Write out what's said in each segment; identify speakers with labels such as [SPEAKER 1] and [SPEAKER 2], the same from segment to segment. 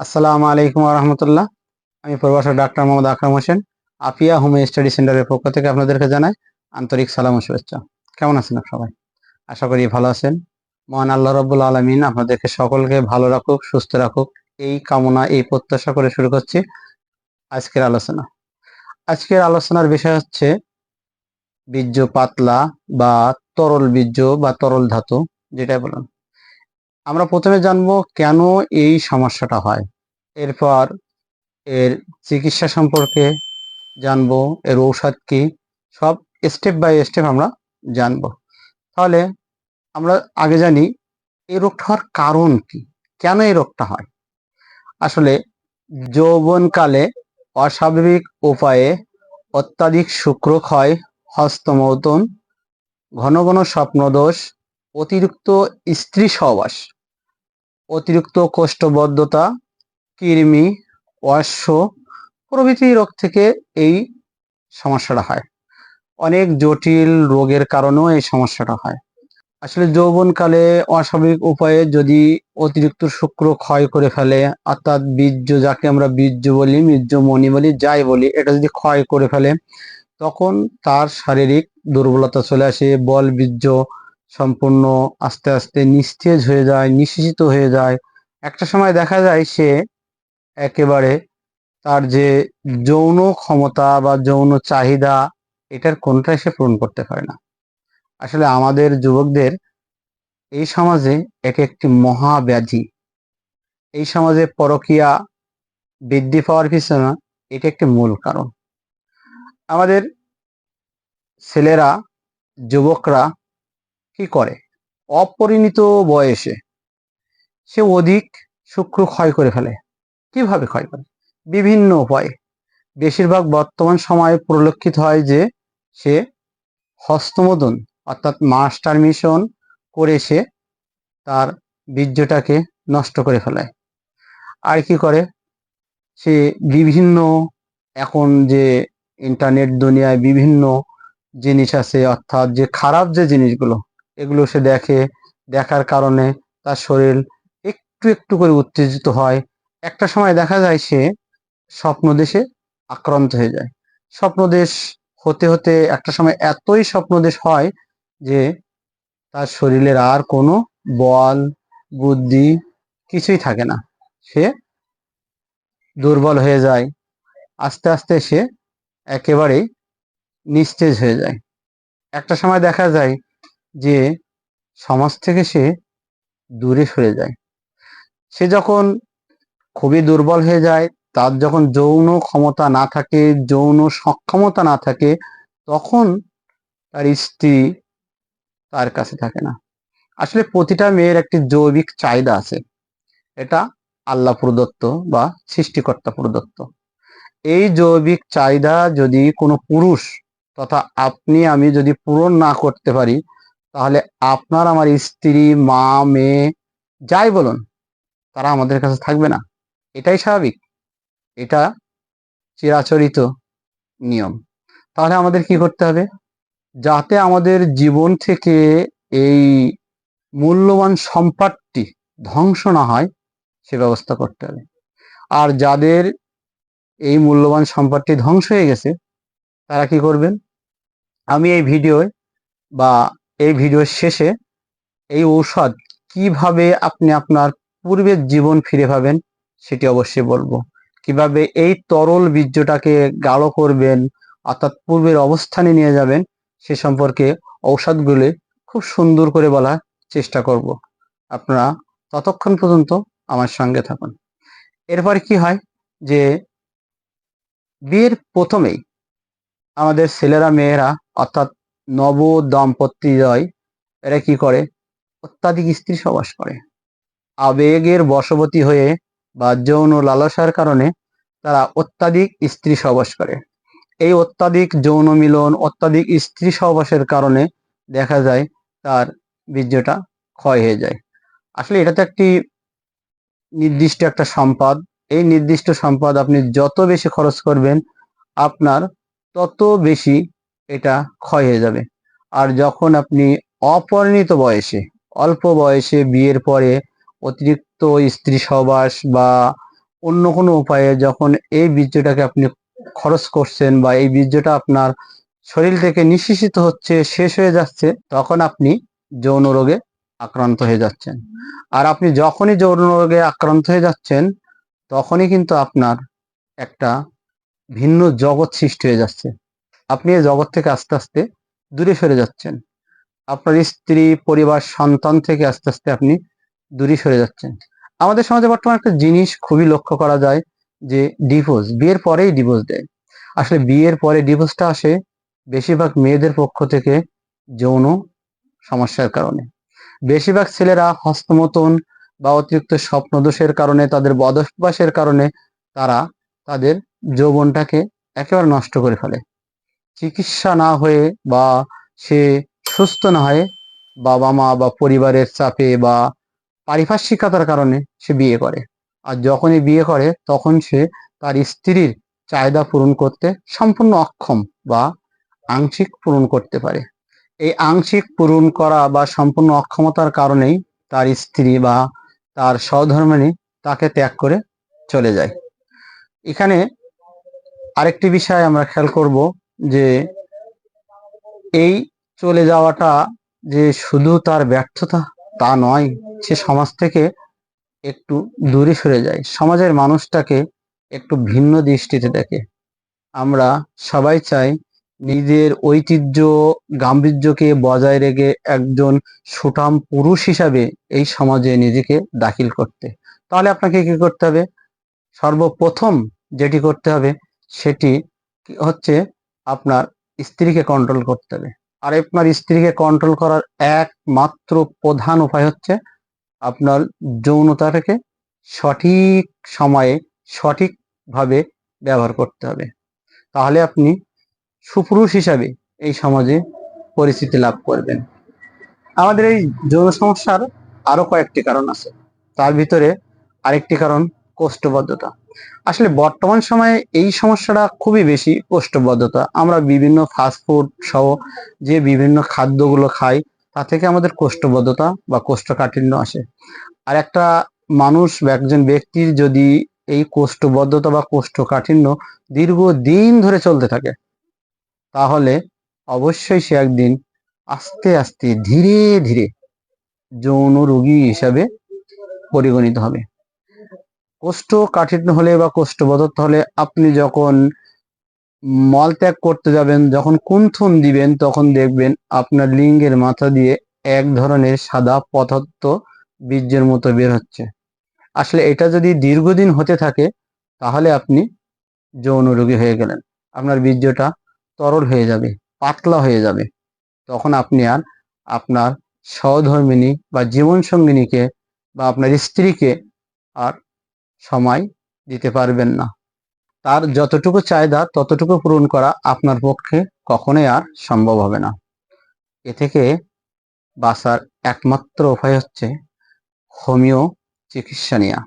[SPEAKER 1] আসসালামু আলাইকুম রহমতুল্লাহ আমি প্রভাষক ডাক্তার মোহাম্মদ আকরাম হোসেন আপিয়া হোম স্টাডি সেন্টারের পক্ষ থেকে আপনাদেরকে জানাই আন্তরিক সালাম ও শুভেচ্ছা। কেমন আছেন সবাই? আশা করি ভালো আছেন। মহান আল্লাহ রব্বুল আলমিন আপনাদেরকে সকলকে ভালো রাখুক, সুস্থ রাখুক। এই কামনা, এই প্রত্যাশা করে শুরু করছি আজকের আলোচনা। আজকের আলোচনার বিষয় হচ্ছে বীর্য পাতলা বা তরল বীর্য বা তরল ধাতু, যেটাই বলুন। আমরা প্রথমে জানব কেন এই সমস্যাটা হয়। এরপর এর চিকিৎসা সম্পর্কে জানব, এর ঔষধ কি, সব স্টেপ বাই স্টেপ আমরা জানব। তাহলে আমরা আগে জানি, এই রোগটা হওয়ার কারণ কি? কেন এই রোগটা হয়? আসলে যৌবনকালে অস্বাভাবিক উপায়ে অত্যাধিক শুক্রক্ষয় হস্তমৌতন ঘন ঘন স্বপ্নদোষ, অতিরিক্ত স্ত্রী সহবাস অতিরিক্ত কোষ্ঠবদ্ধতা, কৃমি অশ্ব প্রভৃতি রোগ থেকে এই সমস্যাটা হয়। অনেক জটিল রোগের কারণেও এই সমস্যাটা হয়। আসলে যৌবনকালে অস্বাভাবিক উপায়ে যদি অতিরিক্ত শুক্র ক্ষয় করে ফেলে, অর্থাৎ বীর্য যাকে আমরা বীর্য বলি, বীর্য মণি বলি, যাই বলি, এটা যদি ক্ষয় করে ফেলে, তখন তার শারীরিক দুর্বলতা চলে আসে, বল বীর্য সম্পূর্ণ আস্তে আস্তে নিস্তেজ হয়ে যায়, নিঃশেষিত হয়ে যায়। একটা সময় দেখা যায় সে একেবারে তার যে যৌন ক্ষমতা বা যৌন চাহিদা, এটার কোনটাই সে পূরণ করতে পারে না। আসলে আমাদের যুবকদের এই সমাজে এটা একটি মহাব্যাধি। এই সমাজে পরকিয়া বৃদ্ধি পাওয়ার পিছনে এটা একটি মূল কারণ। আমাদের ছেলেরা, যুবকরা কি করে? অপরিণিত বয়সে সে অধিক শুক্র ক্ষয় করে ফেলে। কীভাবে ক্ষয় করে? বিভিন্ন উপায়ে। বেশিরভাগ বর্তমান সময়ে পরিলক্ষিত হয় যে সে হস্তমোদন অর্থাৎ মাস্টার মিশন করে সে তার বীর্যটাকে নষ্ট করে ফেলায় আর কি করে? সে বিভিন্ন এখন যে ইন্টারনেট দুনিয়ায় বিভিন্ন জিনিস আছে, অর্থাৎ যে খারাপ যে জিনিসগুলো এগুলো সে দেখে, দেখার কারণে তার শরীর একটু একটু করে উত্তেজিত হয়। একটা সময় দেখা যায় সে স্বপ্ন দেশে আক্রান্ত হয়ে যায়। স্বপ্নদেশ হতে হতে একটা সময় এতই স্বপ্নদেশ হয় যে তার শরীরের আর কোনো বল, বুদ্ধি কিছুই থাকে না। সে দুর্বল হয়ে যায়। আস্তে আস্তে সে একেবারেই নিস্তেজ হয়ে যায়। একটা সময় দেখা যায় যে সমাজ থেকে সে দূরে সরে যায়। সে যখন খুবই দুর্বল হয়ে যায়, তার যখন যৌন ক্ষমতা না থাকে, যৌন সক্ষমতা না থাকে, তখন তার স্ত্রী তার কাছে থাকে না। আসলে প্রতিটা মেয়ের একটি জৈবিক চাহিদা আছে। এটা আল্লাহ প্রদত্ত বা সৃষ্টিকর্তা প্রদত্ত। এই জৈবিক চাহিদা যদি কোনো পুরুষ তথা আপনি, আমি যদি পূরণ না করতে পারি তাহলে আপনার আমার স্ত্রী, মা, মেয়ে, যাই বলুন, তারা আমাদের কাছে থাকবে না। এটাই স্বাভাবিক। এটা চিরাচরিত নিয়ম। তাহলে আমাদের কি করতে হবে? যাতে আমাদের জীবন থেকে এই মূল্যবান সম্পদটি ধ্বংস না হয়, সে ব্যবস্থা করতে হবে। আর যাদের এই মূল্যবান সম্পদটি ধ্বংস হয়ে গেছে, তারা কি করবেন? আমি এই ভিডিওয় বা এই ভিডিওর শেষে এই ঔষধ কীভাবে আপনি আপনার পূর্বের জীবন ফিরে পাবেন সেটি অবশ্যই বলব। কীভাবে এই তরল বীর্যটাকে গাঢ় করবেন, অর্থাৎ পূর্বের অবস্থানে নিয়ে যাবেন, সে সম্পর্কে ঔষধগুলি খুব সুন্দর করে বলার চেষ্টা করব। আপনারা ততক্ষণ পর্যন্ত আমার সঙ্গে থাকুন। এরপরে কি হয় যে বিয়ের প্রথমেই আমাদের ছেলেরা, মেয়েরা, অর্থাৎ নব দম্পতিদ্বয় এরা কি করে? অত্যাধিক স্ত্রী সবাস করে। আবেগের বশবতী হয়ে বা যৌন লালসার কারণে তারা অত্যাধিক স্ত্রী সহবাস করে। এই অত্যাধিক যৌন মিলন, অত্যাধিক স্ত্রী সহবাসের কারণে দেখা যায় তার বীর্যটা ক্ষয় হয়ে যায়। আসলে এটা তো একটি নির্দিষ্ট একটা সম্পদ। এই নির্দিষ্ট সম্পদ আপনি যত বেশি খরচ করবেন, আপনার তত বেশি এটা ক্ষয় হয়ে যাবে। আর যখন আপনি অপরিণিত বয়সে, অল্প বয়সে বিয়ের পরে অতিরিক্ত স্ত্রী সহবাস বা অন্য কোনো উপায়ে যখন এই বীর্যটাকে আপনি খরচ করছেন বা এই বীর্যটা আপনার শরীর থেকে নিঃশেষিত হচ্ছে, শেষ হয়ে যাচ্ছে, তখন আপনি যৌন রোগে আক্রান্ত হয়ে যাচ্ছেন। আর আপনি যখনই যৌন রোগে আক্রান্ত হয়ে যাচ্ছেন, তখনই কিন্তু আপনার একটা ভিন্ন জগৎ সৃষ্টি হয়ে যাচ্ছে। আপনি এই জগৎ থেকে আস্তে আস্তে দূরে সরে যাচ্ছেন। আপনার স্ত্রী, পরিবার, সন্তান থেকে আস্তে আস্তে আপনি দূরে সরে যাচ্ছেন। আমাদের সমাজে বর্তমানে একটা জিনিস খুবই লক্ষ্য করা যায় যে ডিভোর্স বিয়ের পরেই ডিভোর্স দেয়। আসলে বিয়ের পরে ডিভোর্সটা আসে বেশিরভাগ মেয়েদের পক্ষ থেকে যৌন সমস্যার কারণে। বেশিরভাগ ছেলেরা হস্তমতন বা অতিরিক্ত স্বপ্নদোষের কারণে, তাদের বদভ্যাসের কারণে তারা তাদের যৌবনটাকে একেবারে নষ্ট করে ফেলে। চিকিৎসা না হয়ে বা সে সুস্থ না হয়ে বাবা মা বা পরিবারের চাপে বা পারিপার্শ্বিকতার কারণে সে বিয়ে করে। আর যখনই বিয়ে করে, তখন সে তার স্ত্রীর চাহিদা পূরণ করতে সম্পূর্ণ অক্ষম বা আংশিক পূরণ করতে পারে। এই আংশিক পূরণ করা বা সম্পূর্ণ অক্ষমতার কারণেই তার স্ত্রী বা তার সহধর্মিণী তাকে ত্যাগ করে চলে যায়। এখানে আরেকটি বিষয় আমরা খেয়াল করব যে এই চলে যাওয়াটা যে শুধু তার ব্যর্থতা তা নয়, সে সমাজ থেকে একটু দূরে সরে যায়। সমাজের মানুষটাকে একটু ভিন্ন দৃষ্টিতে দেখে। আমরা সবাই চাই নিজের ঐতিহ্য, গাম্ভীর্যকে বজায় রেখে একজন সুঠাম পুরুষ হিসাবে এই সমাজে নিজেকে দাখিল করতে। তাহলে আপনাকে কি করতে হবে? সর্বপ্রথম যেটি করতে হবে সেটি হচ্ছে আপনার স্ত্রীকে কন্ট্রোল করতে হবে। আর আপনার স্ত্রীকে কন্ট্রোল করার একমাত্র প্রধান উপায় হচ্ছে আপনার যৌনতাটাকে সঠিক সময়ে সঠিকভাবে ব্যবহার করতে হবে। তাহলে আপনি সুপুরুষ হিসাবে এই সমাজে পরিচিতি লাভ করবেন। আমাদের এই যৌন সমস্যার আরও কয়েকটি কারণ আছে। তার ভিতরে আরেকটি কারণ কোষ্ঠবদ্ধতা। আসলে বর্তমান সময়ে এই সমস্যাটা খুবই বেশি কোষ্ঠবদ্ধতা। আমরা বিভিন্ন ফাস্টফুড সহ যে বিভিন্ন খাদ্যগুলো খাই, তা থেকে আমাদের কোষ্ঠবদ্ধতা বা কোষ্ঠকাঠিন্য আসে। আর একটা মানুষ বা একজন ব্যক্তির যদি এই কোষ্ঠবদ্ধতা বা কোষ্ঠকাঠিন্য দীর্ঘদিন ধরে চলতে থাকে, তাহলে অবশ্যই সে একদিন আস্তে আস্তে ধীরে ধীরে যৌন রোগী হিসাবে পরিগণিত হবে। কোষ্ঠকাঠিন্য হলে বা কোষ্ঠবদ্ধতা হলে আপনি যখন মলত্যাগ করতে যাবেন, যখন কুন্থন দিবেন, তখন দেখবেন আপনার লিঙ্গের মাথা দিয়ে এক ধরনের সাদা পদার্থ বীর্যের মতো বের হচ্ছে। আসলে এটা যদি দীর্ঘদিন হতে থাকে, তাহলে আপনি যৌন রোগী হয়ে গেলেন। আপনার বীর্যটা তরল হয়ে যাবে, পাতলা হয়ে যাবে। তখন আপনি আর আপনার সহধর্মিনী বা জীবন সঙ্গিনীকে বা আপনার স্ত্রীকে আর সময় দিতে পারবেন না। তার যতটুকু চাহিদা, ততটুকু পূরণ করা আপনার পক্ষে কখনোই আর সম্ভব হবে না। এ থেকে বাঁচার একমাত্র উপায় হচ্ছে হোমিও চিকিৎসা নেওয়া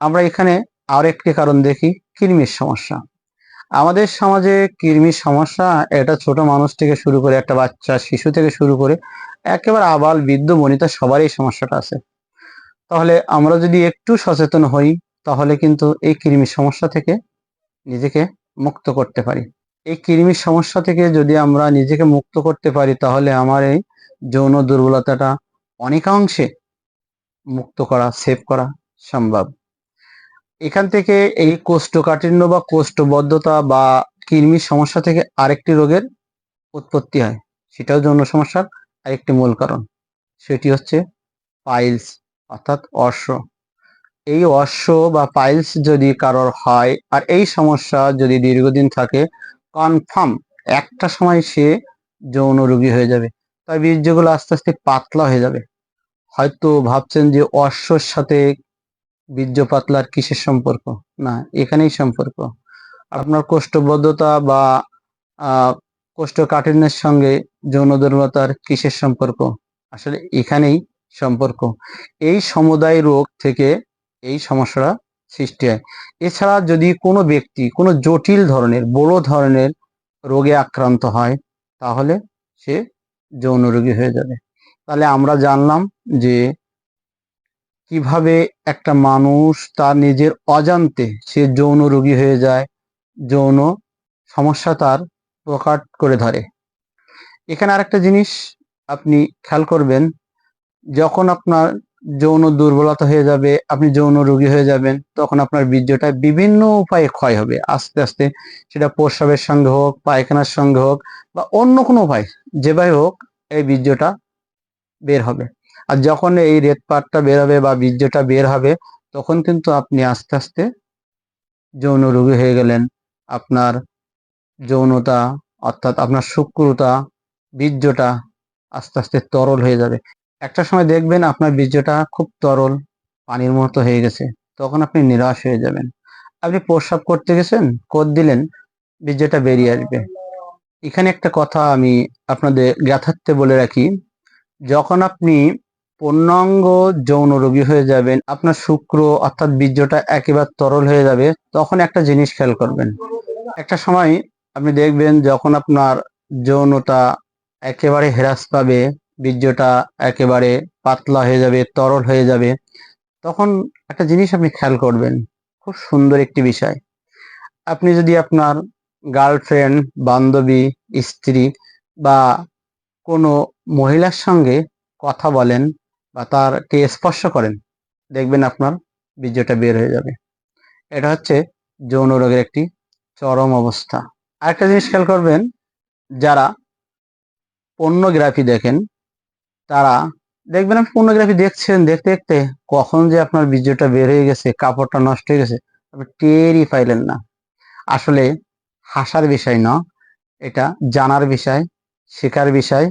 [SPEAKER 1] আমরা এখানে আর একটি কারণ দেখি, কৃমির সমস্যা। আমাদের সমাজে কৃমির সমস্যা, এটা ছোট মানুষ থেকে শুরু করে একটা বাচ্চা, শিশু থেকে শুরু করে একেবারে আবাল, বৃদ্ধ, বনিতা সবারই সমস্যাটা আছে। তাহলে আমরা যদি একটু সচেতন হই, তাহলে কিন্তু এই কৃমির সমস্যা থেকে নিজেকে মুক্ত করতে পারি। এই কৃমির সমস্যা থেকে যদি আমরা নিজেকে মুক্ত করতে পারি, তাহলে আমার এই যৌন দুর্বলতাটা অনেকাংশে মুক্ত করা, সেভ করা সম্ভব। এখান থেকে এই কোষ্ঠকাঠিন্য বা কোষ্ঠবদ্ধতা বা কৃমির সমস্যা থেকে আরেকটি রোগের উৎপত্তি হয়। সেটাও যৌন সমস্যার আরেকটি মূল কারণ। সেটি হচ্ছে পাইলস। অর্থাৎ অশ্ব। এই অশ্ব বা পাইলস যদি কারোর হয় আর এই সমস্যা যদি দীর্ঘদিন থাকে কনফার্ম একটা সময় সে যৌন রোগী হয়ে যাবে। তাই বীর্যগুলো আস্তে আস্তে পাতলা হয়ে যাবে। হয়তো ভাবছেন যে অশ্বর সাথে বীর্য পাতলার কিসের সম্পর্ক? না, এখানেই সম্পর্ক। আপনার কোষ্ঠবদ্ধতা বা কোষ্ঠকাঠিন্যের সঙ্গে যৌন দুর্বলতার কিসের সম্পর্ক? আসলে এখানেই সম্পর্ক। এই সমুদায় রোগ থেকে এই সমস্যাটা সৃষ্টি হয়। এছাড়া যদি কোনো ব্যক্তি কোনো জটিল ধরনের, বড় ধরনের রোগে আক্রান্ত হয়, তাহলে সে যৌন রোগী হয়ে যাবে। তাহলে আমরা জানলাম যে কীভাবে একটা মানুষ তার নিজের অজান্তে সে যৌন রোগী হয়ে যায়, যৌন সমস্যা তার প্রকাট করে ধরে। এখানে আরেকটা জিনিস আপনি খেয়াল করবেন যখন আপনার যৌন দুর্বলতা হয়ে যাবে, আপনি যৌন রোগী হয়ে যাবেন, তখন আপনার বীর্যটা বিভিন্ন উপায়ে ক্ষয় হবে। আস্তে আস্তে সেটা প্রস্রাবের সঙ্গে হোক, পায়খানার সঙ্গে হোক বা অন্য কোনো উপায় যেভাবে হোক, এই বীর্যটা বের হবে। আর যখন এই রেত পাটটা বের হবে বা বীর্যটা বের হবে, তখন কিন্তু আপনি আস্তে আস্তে যৌন রোগী হয়ে গেলেন। আপনার যৌনতা অর্থাৎ আপনার শুক্রতা, বীর্যটা আস্তে আস্তে তরল হয়ে যাবে। একটা সময় দেখবেন আপনার বীর্যটা খুব তরল, পানির মতো হয়ে গেছে, তখন আপনি নিরাশ হয়ে যাবেন। আপনি প্রস্রাব করতে গেছেন কোদ দিলেন, বীর্যটা বেরিয়ে আসবে। এখানে একটা কথা আমি আপনাদের জ্ঞাতার্থে বলে রাখি, যখন আপনি পূর্ণাঙ্গ যৌন রোগী হয়ে যাবেন, আপনার শুক্র অর্থাৎ বীর্যটা একেবারে তরল হয়ে যাবে, তখন একটা জিনিস খেয়াল করবেন। একটা সময় আপনি দেখবেন যখন আপনার যৌনতা একেবারে হ্রাস পাবে বীর্যটা একেবারে পাতলা হয়ে যাবে, তরল হয়ে যাবে। তখন একটা জিনিস আপনি খেয়াল করবেন, খুব সুন্দর একটি বিষয়। আপনি যদি আপনার গার্লফ্রেন্ড বান্ধবী, স্ত্রী বা কোনো মহিলার সঙ্গে কথা বলেন বা তারকে স্পর্শ করেন, দেখবেন আপনার বীর্যটা বের হয়ে যাবে। এটা হচ্ছে যৌন রোগের একটি চরম অবস্থা। আরেকটা জিনিস খেয়াল করবেন, যারা পর্নোগ্রাফি দেখেন তারা দেখবেন আপনি পর্নোগ্রাফি দেখছেন, দেখতে দেখতে কখন যে আপনার বীর্যটা বের হয়ে গেছে, কাপড়টা নষ্ট হয়ে গেছে, আপনি টেরই পাইলেন না। আসলে হাসার বিষয় না, এটা জানার বিষয়, শেখার বিষয়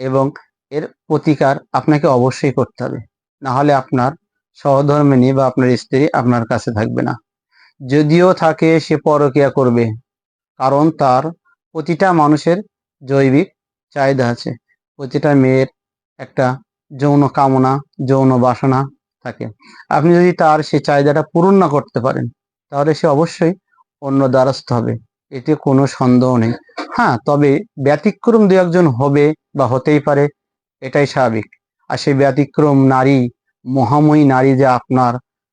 [SPEAKER 1] এবং এর প্রতিকার আপনাকে অবশ্যই করতে হবে। না হলে আপনার সহধর্মিনী বা আপনার স্ত্রী আপনার কাছে থাকবে না। যদিও থাকে, সে পরকিয়া করবে, কারণ তার প্রতিটা মানুষের জৈবিক চাহিদা আছে। প্রতিটা মেয়ের একটা যৌন কামনা, যৌন বাসনা থাকে। আপনি যদি তার সেই চাহিদাটা পূরণ না করতে পারেন, তাহলে সে অবশ্যই অন্য দ্বারস্থ হবে। এতে কোনো সন্দেহ নেই। হ্যাঁ তবে ব্যতিক্রম দু একজন হবে বা হতেই পারে, এটাই স্বাভাবিক। আর সেই ব্যতিক্রম নারী, মহাময়ী নারী যে আপনার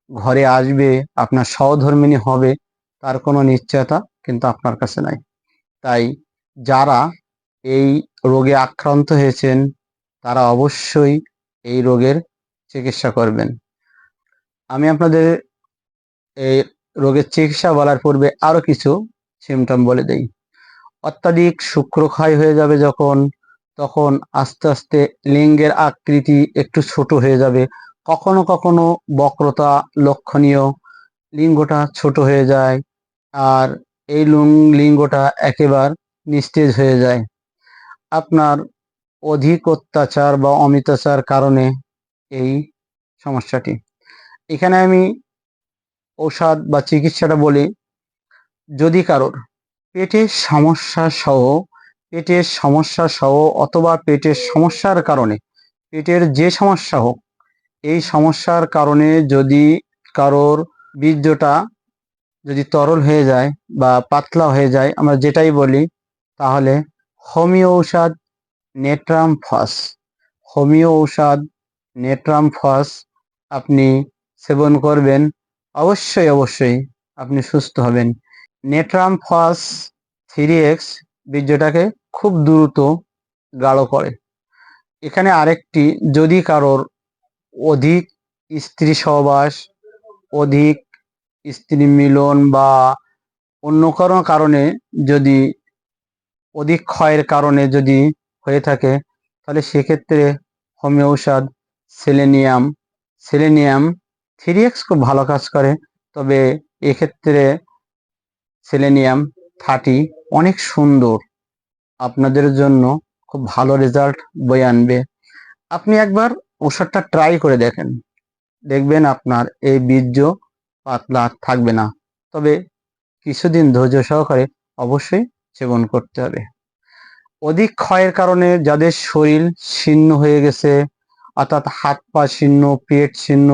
[SPEAKER 1] ঘরে আসবে, আপনার সহধর্মিনী হবে, তার কোনো নিশ্চয়তা কিন্তু আপনার কাছে নাই। তাই যারা এই রোগে আক্রান্ত হয়েছেন তারা অবশ্যই এই রোগের চিকিৎসা করবেন। আমি আপনাদের এই রোগের চিকিৎসা বলার পূর্বে আরও কিছু সিমটম বলে দেই। অত্যাধিক শুক্রক্ষয় হয়ে যাবে যখন, তখন আস্তে আস্তে লিঙ্গের আকৃতি একটু ছোট হয়ে যাবে। কখনো কখনো বক্রতা লক্ষণীয়, লিঙ্গটা ছোট হয়ে যায় আর এই লিঙ্গটা একেবার নিস্তেজ হয়ে যায়। আপনার অধিক অত্যাচার বা অমিতাচার কারণে এই সমস্যাটি। এখানে আমি ঔষধ বা চিকিৎসাটা বলি। যদি কারোর পেটের সমস্যা সহ, পেটের সমস্যা সহ অথবা পেটের সমস্যার কারণে, পেটের যে সমস্যা হোক, এই সমস্যার কারণে যদি কারোর বীর্যটা যদি তরল হয়ে যায় বা পাতলা হয়ে যায়, আমরা যেটাই বলি, তাহলে হোমিও ঔষধ নেট্রাম ফস। হোমিও ঔষধ, নেট্রাম ফস আপনি সেবন করবেন। অবশ্যই অবশ্যই আপনি সুস্থ হবেন। নেট্রাম ফস থ্রি এক্স বীর্যটাকে খুব দ্রুত গাঢ় করে। এখানে আরেকটি, যদি কারোর অধিক স্ত্রী সহবাস, অধিক স্ত্রী মিলন বা অন্য কোনো কারণে যদি অধিক ক্ষয়ের কারণে যদি হয়ে থাকে, তাহলে সেক্ষেত্রে হোমিও ঔষধ, সেলেনিয়াম সেলেনিয়াম থ্রি এক্স খুব ভালো কাজ করে, তবে এক্ষেত্রে সেলেনিয়াম থার্টি অনেক সুন্দর। আপনাদের জন্য খুব ভালো রেজাল্ট বয়ে আনবে। আপনি একবার ওষুধটা ট্রাই করে দেখেন। দেখবেন আপনার এই বীর্য পাতলা থাকবে না। তবে কিছুদিন ধৈর্য সহকারে অবশ্যই সেবন করতে হবে। অধিক ক্ষয়ের কারণে যাদের শরীর ছিন্ন হয়ে গেছে, অর্থাৎ হাত পা ছিন্ন পেট ছিন্ন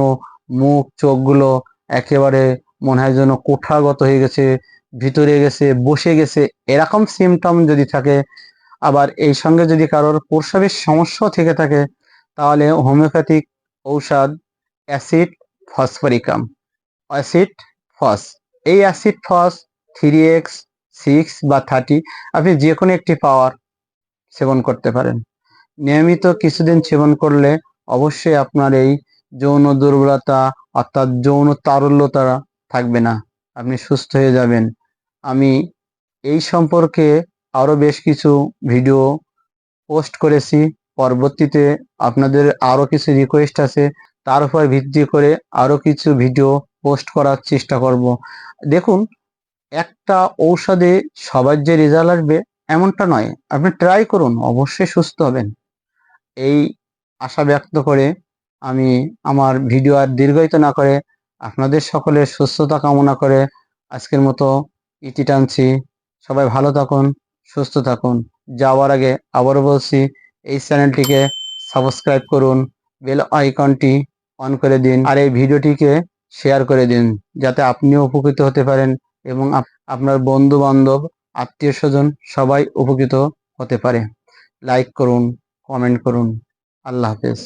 [SPEAKER 1] মুখ, চোখগুলো একেবারে মনে হয় যেন কোঠাগত হয়ে গেছে, ভিতরে গেছে, বসে গেছে, এরকম সিমটম যদি থাকে, আবার এই সঙ্গে যদি কারোর প্রস্রাবের সমস্যা থেকে থাকে, তাহলে হোমিওপ্যাথিক ঔষধ অ্যাসিড ফসফরিকাম অ্যাসিড ফস এই অ্যাসিড ফস থ্রি এক্স সিক্স বা থার্টি আপনি যে কোনো একটি পাওয়ার সেবন করতে পারেন। নিয়মিত কিছুদিন সেবন করলে অবশ্যই আপনার এই যৌন দুর্বলতা অর্থাৎ যৌন তারল্যতা থাকবে না। আপনি সুস্থ হয়ে যাবেন। আমি এই সম্পর্কে আরও বেশ কিছু ভিডিও পোস্ট করেছি। পরবর্তীতে আপনাদের আরও কিছু রিকোয়েস্ট আছে, তার উপর ভিত্তি করে আরও কিছু ভিডিও পোস্ট করার চেষ্টা করব। দেখুন, একটা ঔষধে সবার যে রেজাল্ট আসবে এমনটা নয়। আপনি ট্রাই করুন, অবশ্যই সুস্থ হবেন। এই আশা ব্যক্ত করে আমি আমার ভিডিও আর দীর্ঘায়িত না করে আপনাদের সকলের সুস্থতা কামনা করে আজকের মতো ইতি টানছি। সবাই ভালো থাকুন, সুস্থ থাকুন। যাওয়ার আগে আবারও বলছি, এই চ্যানেলটিকে সাবস্ক্রাইব করুন বেল আইকনটি অন করে দিন আর এই ভিডিওটিকে শেয়ার করে দিন, যাতে আপনিও উপকৃত হতে পারেন এবং আপনার বন্ধু বান্ধব আত্মীয় স্বজন সবাই উপকৃত হতে পারে। লাইক করুন কমেন্ট করুন। আল্লাহ হাফেজ।